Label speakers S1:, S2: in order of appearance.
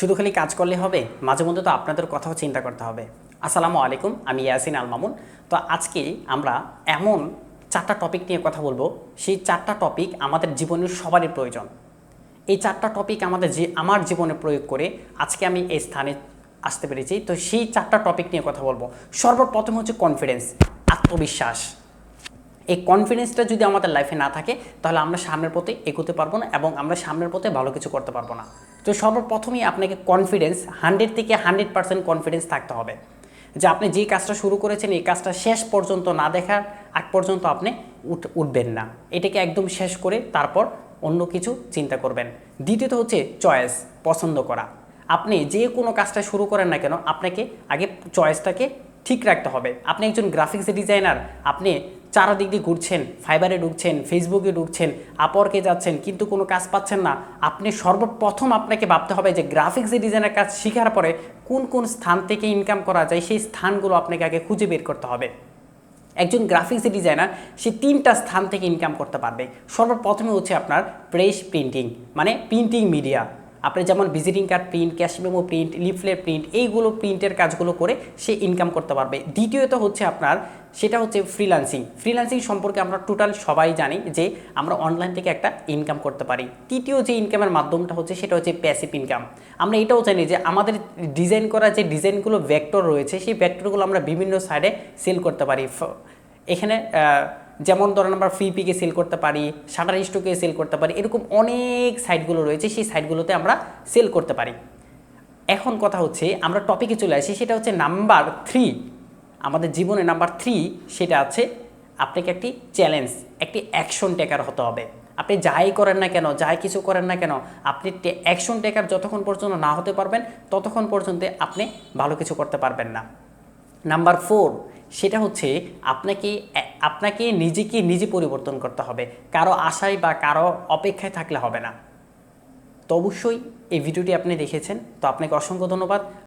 S1: শুধু খালি কাজ করলে হবে? মাঝে মধ্যে তো আপনাদের কথাও চিন্তা করতে হবে। আসসালামু আলাইকুম, আমি ইয়াসিন আল মামুন তো আজকে আমরা এমন চারটা টপিক নিয়ে কথা বলব। সেই চারটা টপিক আমাদের জীবনের সবারই প্রয়োজন। এই চারটা টপিক আমাদের যে আমার জীবনে প্রয়োগ করে আজকে আমি এই স্থানে আসতে পেরেছি। তো সেই চারটা টপিক নিয়ে কথা বলব। সর্বপ্রথম হচ্ছে কনফিডেন্স আত্মবিশ্বাস। এই কনফিডেন্সটা যদি আমাদের লাইফে না থাকে, তাহলে আমরা সামনের পথে এগোতে পারব না এবং আমরা সামনের পথে ভালো কিছু করতে পারব না। তো সর্বপ্রথমেই আপনাকে কনফিডেন্স হান্ড্রেড থেকে হান্ড্রেড পার্সেন্ট কনফিডেন্স থাকতে হবে যে আপনি যে কাজটা শুরু করেছেন, এই কাজটা শেষ পর্যন্ত না দেখার আগ পর্যন্ত আপনি উঠ, উঠবেন না। এটাকে একদম শেষ করে তারপর অন্য কিছু চিন্তা করবেন। দ্বিতীয়ত হচ্ছে চয়েস পছন্দ করা। আপনি যে কোনো কাজটা শুরু করেন না কেন, আপনাকে আগে চয়েসটাকে ঠিক রাখতে হবে। আপনি একজন গ্রাফিক্স ডিজাইনার আপনি চারদিক দিয়ে ঘুরছেন ফাইবারে ঢুকছেন ফেসবুকে ঢুকছেন আপরকে যাচ্ছেন, কিন্তু কোনো কাজ পাচ্ছেন না। আপনি সর্বপ্রথম আপনাকে ভাবতে হবে যে গ্রাফিক্স ডিজাইনের কাজ শেখার পরে কোন কোন স্থান থেকে ইনকাম করা যায়, সেই স্থানগুলো আপনাকে আগে খুঁজে বের করতে হবে। একজন গ্রাফিক্স ডিজাইনার সে তিনটা স্থান থেকে ইনকাম করতে পারবে। সর্বপ্রথমে হচ্ছে আপনার প্রেস প্রিন্টিং মানে প্রিন্টিং মিডিয়া আপনি যেমন visiting card print cash memo print leaflet print এইগুলো প্রিন্টের কাজগুলো করে সে ইনকাম করতে পারবে। দ্বিতীয়ত হচ্ছে আপনার, সেটা হচ্ছে ফ্রিল্যান্সিং ফ্রিল্যান্সিং সম্পর্কে আমরা টোটাল সবাই জানি যে আমরা অনলাইন থেকে একটা ইনকাম করতে পারি। তৃতীয় যে ইনকামের মাধ্যমটা হচ্ছে সেটা হচ্ছে প্যাসিভ ইনকাম আমরা এটাও জানি যে আমাদের ডিজাইন করা যে ডিজাইনগুলো ভেক্টর রয়েছে, সেই ভেক্টরগুলো আমরা বিভিন্ন সাইডে সেল করতে পারি। এখানে যেমন ধরেন আমরা ফ্রি পিকে সেল করতে পারি শাটার স্টকে সেল করতে পারি, এরকম অনেক সাইটগুলো রয়েছে, সেই সাইটগুলোতে আমরা সেল করতে পারি। এখন কথা হচ্ছে, আমরা টপিকে চলে আসি, সেটা হচ্ছে নাম্বার থ্রি আমাদের জীবনে নাম্বার থ্রি সেটা আছে আপনাকে একটি চ্যালেঞ্জ একটি অ্যাকশন টেকার হতে হবে। আপনি যাই করেন না কেন, যাই কিছু করেন না কেন, আপনি অ্যাকশন টেকার যতক্ষণ পর্যন্ত না হতে পারবেন, ততক্ষণ পর্যন্ত আপনি ভালো কিছু করতে পারবেন না। নাম্বার ফোর সেটা হচ্ছে আপনাকে আপনাকে নিজেকে নিজে পরিবর্তন করতে হবে। কারও আশায় বা কারও অপেক্ষায় থাকলে হবে না। তো অবশ্যই এই ভিডিওটি আপনি দেখেছেন। তো আপনাকে অসংখ্য ধন্যবাদ।